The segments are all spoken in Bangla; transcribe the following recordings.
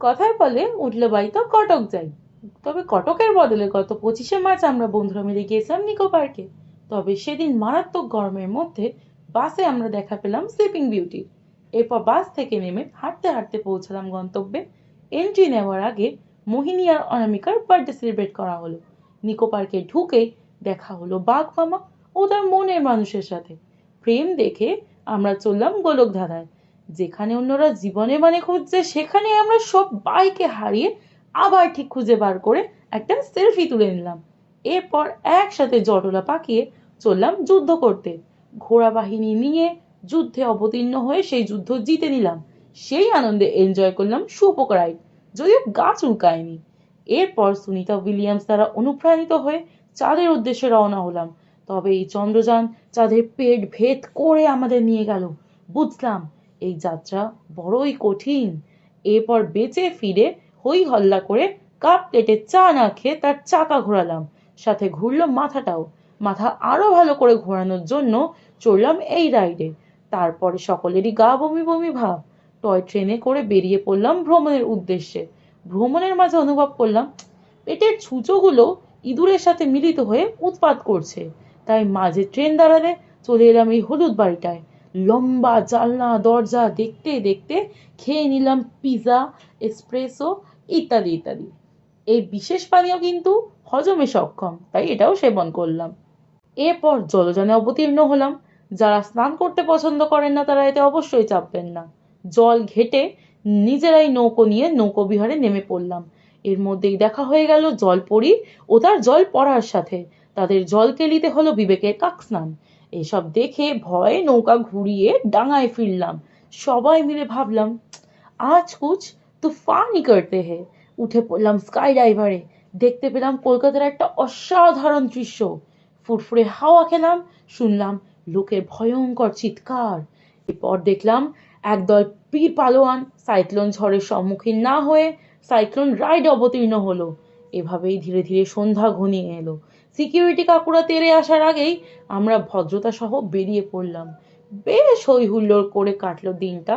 কথায় বলে উঠলে বাই তো কটক যাই। তবে কটকের বদলে গত পঁচিশে মার্চ আমরা বন্ধুরা মিলে গিয়েছিলাম নিকো পার্কে। তবে সেদিন মারাত্মক গরমের মধ্যে বাসে আমরা দেখা পেলাম স্লিপিং বিউটি এরপর বাস থেকে নেমে হাঁটতে হাঁটতে পৌঁছালাম গন্তব্যে। এন্ট্রি নেওয়ার আগে মোহিনী আর অনামিকার বার্থডে সেলিব্রেট করা হলো। নিকো পার্কে ঢুকে দেখা হলো বাঘ মামা ও তার মনের মানুষের সাথে। প্রেম দেখে আমরা চললাম গোলক ধাঁধায় যেখানে অন্যরা জীবনে মানে খুঁজছে, সেখানে আমরা সব বাইকে হারিয়ে আবার ঠিক খুঁজে বার করে একটা সেলফি তুলে নিলাম। এরপর একসাথে জটলা পাকিয়ে চললাম যুদ্ধ করতে। ঘোড়া বাহিনী নিয়ে যুদ্ধে অবতীর্ণ হয়ে সেই যুদ্ধ জিতে নিলাম। সেই আনন্দে এনজয় করলাম সুপোক রাইড যদিও গাছ উল্কায়নি এরপর সুনিতা উইলিয়ামস দ্বারা অনুপ্রাণিত হয়ে চাঁদের উদ্দেশ্যে রওনা হলাম। তবে এই চন্দ্রযান চাঁদের পেট ভেদ করে আমাদের নিয়ে গেল। বুঝলাম এই যাত্রা বড়ই কঠিন। এরপর বেঁচে ফিরে হই হল্লা করে কাপ প্লেটে চা না খেয়ে তার চাকা ঘোরালাম। সাথে ঘুরলো মাথাটাও। মাথা আরও ভালো করে ঘোরানোর জন্য চড়লাম এই রাইডে। তারপরে সকলেরই গা বমি বমি ভাব। টয় ট্রেনে করে বেরিয়ে পড়লাম ভ্রমণের উদ্দেশ্যে। ভ্রমণের মাঝে অনুভব করলাম, পেটের ছুঁচোগুলো ইঁদুরের সাথে মিলিত হয়ে উৎপাত করছে। তাই মাঝে ট্রেন দাঁড়ালে চলে এলাম এই হলুদ বাড়িটায়। লম্বা জানলা, দরজা দেখতে দেখতে খেয়ে নিলাম পিৎজা এসপ্রেসো ইত্যাদি ইত্যাদি। এই বিশেষ পানীয় কিন্তু হজমে সক্ষম, তাই এটাও সেবন করলাম। এরপর জলযানে অবতীর্ণ হলাম। যারা স্নান করতে পছন্দ করেন না, তারা এতে অবশ্যই চাপবেন না। জল ঘেটে নিজেরাই নৌকো নিয়ে নৌকো বিহারে নেমে পড়লাম। এর মধ্যেই দেখা হয়ে গেল জল জলপরি ও তার জল পড়ার সাথে। তাদের জল কেলিতে হলো বিবেকের কাক স্নান। এসব দেখে ভয়ে নৌকা ঘুরিয়ে ডাঙায় ফিরলাম। সবাই মিলে ভাবলাম, আজ কুছ তুফানই করতে হে। উঠে পড়লাম স্কাই ড্রাইভারে দেখতে পেলাম কলকাতার একটা অসাধারণ দৃশ্য। ফুরফুরে হাওয়া খেলাম, শুনলাম লোকের ভয়ঙ্কর চিৎকার। এরপর দেখলাম একদল পীর পালোয়ান সাইক্লোন ঝড়ের সম্মুখীন না হয়ে সাইক্লোন রাইড অবতীর্ণ হলো। এভাবেই ধীরে ধীরে সন্ধ্যা ঘনিয়ে এলো। সিকিউরিটি কাকুরা তেরে আসার আগেই আমরা ভদ্রতা সহ বেরিয়ে পড়লাম। বেশ হই হুল্লোড় করে কাটলো দিনটা।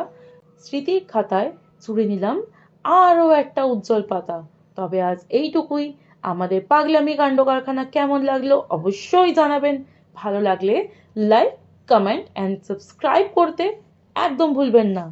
স্মৃতির খাতায় জুড়ে নিলাম আরও একটা উজ্জ্বল পাতা। তবে আজ এইটুকুই। আমাদের পাগলামি কাণ্ড কারখানা কেমন লাগল অবশ্যই জানাবেন। ভালো লাগলে লাইক কমেন্ট অ্যান্ড সাবস্ক্রাইব করতে একদম ভুলবেন না।